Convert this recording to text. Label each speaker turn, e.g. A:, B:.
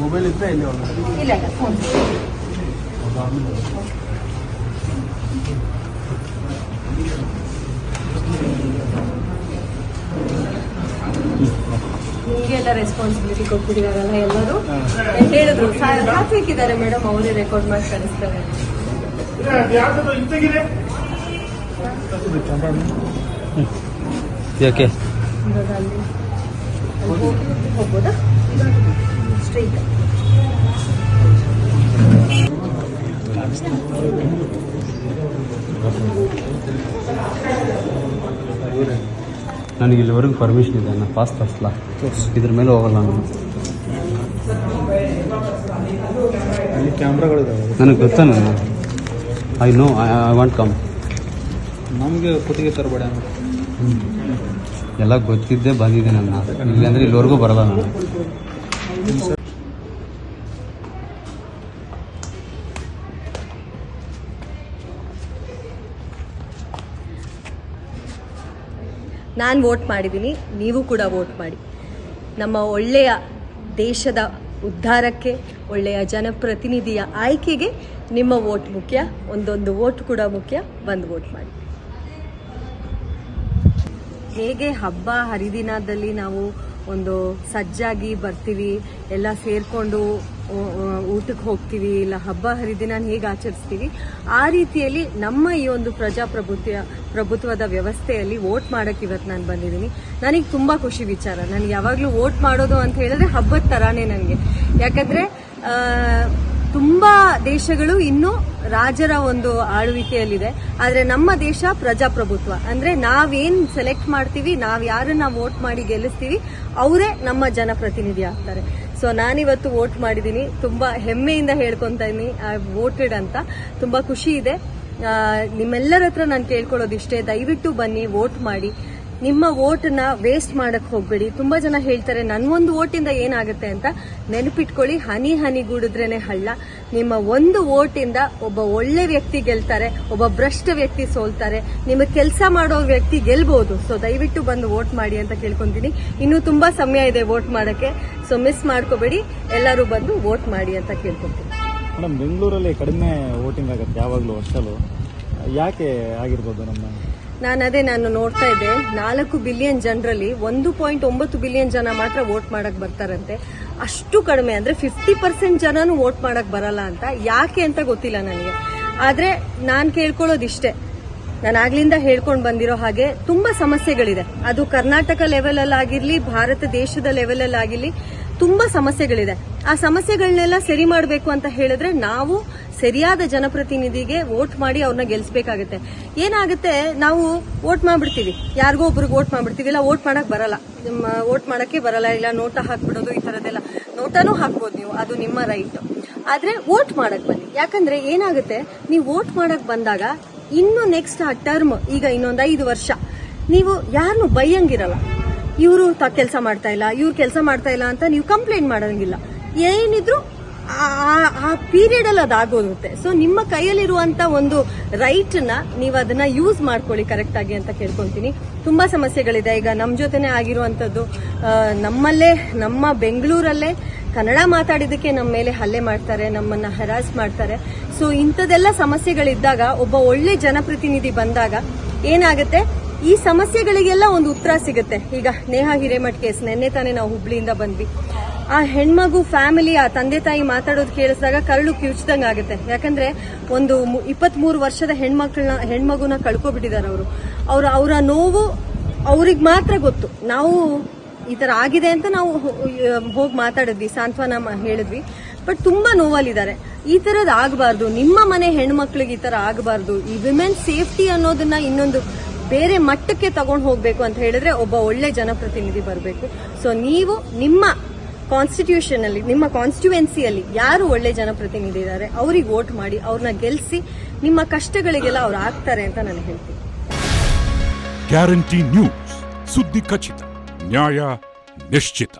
A: Mobile ಇದ್ರೆ ಇಲ್ಲಿ
B: ಇಲ್ಲ ಫೋನ್ ನಿಮಗೆಲ್ಲ ರೆಸ್ಪಾನ್ಸಿಬಿಲಿಟಿ ಕೊಟ್ಬಿಟ್ಟಿದಾರಲ್ಲ ಎಲ್ಲರೂ ಹೇಳಿದ್ರು ಇದ್ದಾರೆ ಮೇಡಮ್, ಅವರೇ ರೆಕಾರ್ಡ್ ಮಾಡಿ ಕಳಿಸ್ತಾರೆ.
C: ಯಾಕೆ?
B: ಹೋಗ್ಬೋದಾ ಸ್ಟ್ರೈಟ್
C: ನನಗೆ ಇಲ್ಲಿವರೆಗೂ ಪರ್ಮಿಷನ್ ಇದೆ ನಾನು ಫಾಸ್ಟ್ ತರಿಸ್ಲಾ? ಇದ್ರ ಮೇಲೆ ಹೋಗಲ್ಲ ನಾನು.
A: ಅಲ್ಲಿ ಕ್ಯಾಮ್ರಾಗಳಿದಾವೆ
C: ನನಗೆ ಗೊತ್ತಾ ನಾನು I know I I want come
A: ನಮಗೆ ಕುತ್ತಿಗೆ ತರಬೇಡ
C: ಎಲ್ಲ ಗೊತ್ತಿದ್ದೆ ಬಂದಿದೆ ನನ್ನ. ಇಲ್ಲಾಂದ್ರೆ ಇಲ್ಲಿವರೆಗೂ ಬರಲ್ಲ ನಾನು.
B: ನಾನು ವೋಟ್ ಮಾಡಿದ್ದೀನಿ ನೀವು ಕೂಡ ವೋಟ್ ಮಾಡಿ. ನಮ್ಮ ಒಳ್ಳೆಯ ದೇಶದ ಉದ್ಧಾರಕ್ಕೆ ಒಳ್ಳೆಯ ಜನಪ್ರತಿನಿಧಿಯ ಆಯ್ಕೆಗೆ ನಿಮ್ಮ ವೋಟ್ ಮುಖ್ಯ ಒಂದೊಂದು ವೋಟ್ ಕೂಡ ಮುಖ್ಯ ಬಂದು ವೋಟ್ ಮಾಡಿ. ಹೇಗೆ ಹಬ್ಬ ಹರಿದಿನದಲ್ಲಿ ನಾವು ಒಂದು ಸಜ್ಜಾಗಿ ಬರ್ತೀವಿ, ಎಲ್ಲ ಸೇರ್ಕೊಂಡು ಊಟಕ್ಕೆ ಹೋಗ್ತೀವಿ, ಇಲ್ಲ ಹಬ್ಬ ಹರಿದಿನ ಹೇಗೆ ಆಚರಿಸ್ತೀವಿ, ಆ ರೀತಿಯಲ್ಲಿ ನಮ್ಮ ಈ ಒಂದು ಪ್ರಜಾಪ್ರಭುತ್ವ, ಪ್ರಭುತ್ವದ ವ್ಯವಸ್ಥೆಯಲ್ಲಿ ವೋಟ್ ಮಾಡಕ್ಕೆ ಇವತ್ತು ನಾನು ಬಂದಿದ್ದೀನಿ. ನನಗೆ ತುಂಬ ಖುಷಿ ವಿಚಾರ. ನನಗೆ ಯಾವಾಗಲೂ ವೋಟ್ ಮಾಡೋದು ಅಂತ ಹೇಳಿದ್ರೆ ಹಬ್ಬದ ಥರಾನೇ ನನಗೆ. ಯಾಕಂದ್ರೆ ತುಂಬಾ ದೇಶಗಳು ಇನ್ನೂ ರಾಜರ ಒಂದು ಆಳ್ವಿಕೆಯಲ್ಲಿದೆ. ಆದ್ರೆ ನಮ್ಮ ದೇಶ ಪ್ರಜಾಪ್ರಭುತ್ವ. ಅಂದ್ರೆ ನಾವೇನ್ ಸೆಲೆಕ್ಟ್ ಮಾಡ್ತೀವಿ, ನಾವ್ ಯಾರನ್ನ ವೋಟ್ ಮಾಡಿ ಗೆಲ್ಲಿಸ್ತೀವಿ, ಅವರೇ ನಮ್ಮ ಜನಪ್ರತಿನಿಧಿ ಆಗ್ತಾರೆ. ಸೊ ನಾನಿವತ್ತು ವೋಟ್ ಮಾಡಿದ್ದೀನಿ ತುಂಬಾ ಹೆಮ್ಮೆಯಿಂದ ಹೇಳ್ಕೊಂತ ಇದ್ದೀನಿ. ಐ ವೋಟೆಡ್ ಅಂತ. ತುಂಬಾ ಖುಷಿ ಇದೆ. ನಿಮ್ಮೆಲ್ಲರ ಹತ್ರ ನಾನು ಕೇಳ್ಕೊಳ್ಳೋದು ಇಷ್ಟೇ ದಯವಿಟ್ಟು ಬನ್ನಿ ವೋಟ್ ಮಾಡಿ. ನಿಮ್ಮ ವೋಟನ್ನ ವೇಸ್ಟ್ ಮಾಡಕ್ ಹೋಗ್ಬೇಡಿ. ತುಂಬಾ ಜನ ಹೇಳ್ತಾರೆ, ನನ್ಗೊಂದು ವೋಟಿಂದ ಏನಾಗುತ್ತೆ ಅಂತ ನೆನಪಿಟ್ಕೊಳ್ಳಿ. ಹನಿ ಹನಿ ಗೂಡಿದ್ರೇನೆ ಹಳ್ಳ. ನಿಮ್ಮ ಒಂದು ವೋಟಿಂದ ಒಬ್ಬ ಒಳ್ಳೆ ವ್ಯಕ್ತಿ ಗೆಲ್ತಾರೆ, ಒಬ್ಬ ಭ್ರಷ್ಟ ವ್ಯಕ್ತಿ ಸೋಲ್ತಾರೆ. ನಿಮಗೆ ಕೆಲಸ ಮಾಡೋ ವ್ಯಕ್ತಿ ಗೆಲ್ಬಹುದು ಸೊ ದಯವಿಟ್ಟು ಬಂದು ವೋಟ್ ಮಾಡಿ ಅಂತ ಕೇಳ್ಕೊಂತೀನಿ. ಇನ್ನೂ ತುಂಬಾ ಸಮಯ ಇದೆ ವೋಟ್ ಮಾಡಕ್ಕೆ. ಸೊ ಮಿಸ್ ಮಾಡ್ಕೋಬೇಡಿ. ಎಲ್ಲರೂ ಬಂದು ವೋಟ್ ಮಾಡಿ ಅಂತ ಕೇಳ್ಕೊಂತೀನಿ.
A: ಬೆಂಗಳೂರಲ್ಲಿ ಕಡಿಮೆ ವೋಟಿಂಗ್ ಆಗುತ್ತೆ ಯಾವಾಗಲೂ ಅಷ್ಟಲ್ಲೂ ಯಾಕೆ ಆಗಿರ್ಬೋದು ನಮ್ಮ
B: ನಾನು ಅದೇ ನಾನು ನೋಡ್ತಾ ಇದ್ದೆ. ನಾಲ್ಕು ಬಿಲಿಯನ್ ಜನರಲ್ಲಿ ಒಂದು ಪಾಯಿಂಟ್ ಒಂಬತ್ತು ಬಿಲಿಯನ್ ಜನ ಮಾತ್ರ ವೋಟ್ ಮಾಡಕ್ ಬರ್ತಾರಂತೆ. ಅಷ್ಟು ಕಡಿಮೆ ಅಂದ್ರೆ ಫಿಫ್ಟಿ ಪರ್ಸೆಂಟ್ ಜನನು ವೋಟ್ ಮಾಡಕ್ ಬರಲ್ಲ ಅಂತ. ಯಾಕೆ ಅಂತ ಗೊತ್ತಿಲ್ಲ ನನಗೆ. ಆದ್ರೆ ನಾನು ಕೇಳ್ಕೊಳ್ಳೋದಿಷ್ಟೇ. ನಾನು ಆಗ್ಲಿಂದ ಹೇಳ್ಕೊಂಡು ಬಂದಿರೋ ಹಾಗೆ ತುಂಬಾ ಸಮಸ್ಯೆಗಳಿದೆ. ಅದು ಕರ್ನಾಟಕ ಲೆವೆಲ್ ಆಗಿರ್ಲಿ ಭಾರತ ದೇಶದ ಲೆವೆಲ್ ಆಗಿರ್ಲಿ ತುಂಬಾ ಸಮಸ್ಯೆಗಳಿದೆ. ಆ ಸಮಸ್ಯೆಗಳನ್ನೆಲ್ಲ ಸರಿ ಮಾಡಬೇಕು ಅಂತ ಹೇಳಿದ್ರೆ ನಾವು ಸರಿಯಾದ ಜನಪ್ರತಿನಿಧಿಗೆ ವೋಟ್ ಮಾಡಿ ಅವ್ರನ್ನ ಗೆಲ್ಸ್ಬೇಕಾಗತ್ತೆ. ಏನಾಗುತ್ತೆ, ನಾವು ವೋಟ್ ಮಾಡ್ಬಿಡ್ತೀವಿ. ಯಾರಿಗೋ ಒಬ್ರಿಗೆ ವೋಟ್ ಮಾಡ್ಬಿಡ್ತೀವಿ. ಇಲ್ಲ, ವೋಟ್ ಮಾಡಕ್ ಬರಲ್ಲ. ವೋಟ್ ಮಾಡಕ್ಕೆ ಬರಲ್ಲ. ಇಲ್ಲ, ನೋಟ ಹಾಕ್ಬಿಡೋದು ಈ ತರದೆಲ್ಲ ನೋಟನೂ ಹಾಕ್ಬೋದು ನೀವು. ಅದು ನಿಮ್ಮ ರೈಟ್. ಆದ್ರೆ ವೋಟ್ ಮಾಡಕ್ ಬನ್ನಿ. ಯಾಕಂದ್ರೆ ಏನಾಗುತ್ತೆ, ನೀವು ವೋಟ್ ಮಾಡಕ್ ಬಂದಾಗ ಇನ್ನು ನೆಕ್ಸ್ಟ್ ಆ ಟರ್ಮ್ ಈಗ ಇನ್ನೊಂದ್ ಐದು ವರ್ಷ, ನೀವು ಯಾರನ್ನು ಬೈಯಂಗಿರಲ್ಲ. ಇವರು ಕೆಲಸ ಮಾಡ್ತಾ ಇಲ್ಲ, ಇವ್ರು ಕೆಲಸ ಮಾಡ್ತಾ ಇಲ್ಲ ಅಂತ ನೀವು ಕಂಪ್ಲೇಂಟ್ ಮಾಡೋಂಗಿಲ್ಲ. ಏನಿದ್ರು ಆ- ಪೀರಿಯಡ್ ಅಲ್ಲಿ ಅದಾಗೋಗುತ್ತೆ. ಸೊ ನಿಮ್ಮ ಕೈಯಲ್ಲಿರುವಂತ ಒಂದು ರೈಟ್ನ ನೀವು ಅದನ್ನ ಯೂಸ್ ಮಾಡ್ಕೊಳ್ಳಿ ಕರೆಕ್ಟ್ ಆಗಿ ಅಂತ ಕೇಳ್ಕೊಂತೀನಿ. ತುಂಬಾ ಸಮಸ್ಯೆಗಳಿದೆ. ಈಗ ನಮ್ಮ ಜೊತೆನೆ ಆಗಿರುವಂತದ್ದು ನಮ್ಮಲ್ಲೇ, ನಮ್ಮ ಬೆಂಗಳೂರಲ್ಲೇ ಕನ್ನಡ ಮಾತಾಡಿದಕ್ಕೆ ನಮ್ಮ ಮೇಲೆ ಹಲ್ಲೆ ಮಾಡ್ತಾರೆ, ನಮ್ಮನ್ನ ಹರಾಸ್ ಮಾಡ್ತಾರೆ. ಸೊ ಇಂಥದೆಲ್ಲ ಸಮಸ್ಯೆಗಳಿದ್ದಾಗ, ಒಬ್ಬ ಒಳ್ಳೆ ಜನಪ್ರತಿನಿಧಿ ಬಂದಾಗ ಏನಾಗುತ್ತೆ? ಈ ಸಮಸ್ಯೆಗಳಿಗೆಲ್ಲ ಒಂದು ಉತ್ತರ ಸಿಗುತ್ತೆ. ಈಗ ನೇಹಾ ಹಿರೇಮಠ್ ಕೇಸ್ ನಿನ್ನೆ ತಾನೇ ನಾವು ಹುಬ್ಳಿಯಿಂದ ಬಂದ್ವಿ. ಆ ಹೆಣ್ಮಗು ಫ್ಯಾಮಿಲಿ, ಆ ತಂದೆ ತಾಯಿ ಮಾತಾಡೋದು ಕೇಳಿಸಿದಾಗ ಕರಳು ಕಿವುಚ್ದಂಗೆ ಆಗುತ್ತೆ. ಯಾಕಂದ್ರೆ ಒಂದು ಇಪ್ಪತ್ತ್ ಮೂರು ವರ್ಷದ ಹೆಣ್ಮಕ್ಳನ್ನ, ಹೆಣ್ಮಗುನ ಕಳ್ಕೊಬಿಟ್ಟಿದ್ದಾರೆ ಅವರು. ಅವ್ರ ಅವರ ನೋವು ಅವ್ರಿಗೆ ಮಾತ್ರ ಗೊತ್ತು. ನಾವು ಈ ಥರ ಆಗಿದೆ ಅಂತ ನಾವು ಹೋಗಿ ಮಾತಾಡಿದ್ವಿ, ಸಾಂತ್ವನ ಹೇಳಿದ್ವಿ. ಬಟ್ ತುಂಬಾ ನೋವಲ್ಲಿದ್ದಾರೆ. ಈ ತರದ್ ಆಗಬಾರ್ದು. ನಿಮ್ಮ ಮನೆ ಹೆಣ್ಮಕ್ಳಿಗೆ ಈ ತರ ಆಗಬಾರ್ದು. ಈ ವಿಮೆನ್ ಸೇಫ್ಟಿ ಅನ್ನೋದನ್ನ ಇನ್ನೊಂದು ಬೇರೆ ಮಟ್ಟಕ್ಕೆ ತಗೊಂಡು ಹೋಗ್ಬೇಕು ಅಂತ ಹೇಳಿದ್ರೆ ಒಬ್ಬ ಒಳ್ಳೆ ಜನಪ್ರತಿನಿಧಿ ಬರಬೇಕು. ಸೊ ನೀವು ನಿಮ್ಮ ಕಾನ್ಸ್ಟಿಟ್ಯೂಷನ್ ಅಲ್ಲಿ ನಿಮ್ಮ ಕಾನ್ಸ್ಟಿಟ್ಯೂಯೆನ್ಸಿಯಲ್ಲಿ ಯಾರು ಒಳ್ಳೆ ಜನಪ್ರತಿನಿಧಿ ಇದ್ದಾರೆ, ಅವ್ರಿಗೆ ವೋಟ್ ಮಾಡಿ ಅವ್ರನ್ನ ಗೆಲ್ಲಿಸಿ ನಿಮ್ಮ ಕಷ್ಟಗಳಿಗೆಲ್ಲ ಅವ್ರು ಆಗ್ತಾರೆ ಅಂತ ನಾನು ಹೇಳ್ತೀನಿ.
D: ಗ್ಯಾರಂಟಿ ನ್ಯೂಸ್ ಸುದ್ದಿ ಖಚಿತ, ನ್ಯಾಯ ನಿಶ್ಚಿತ.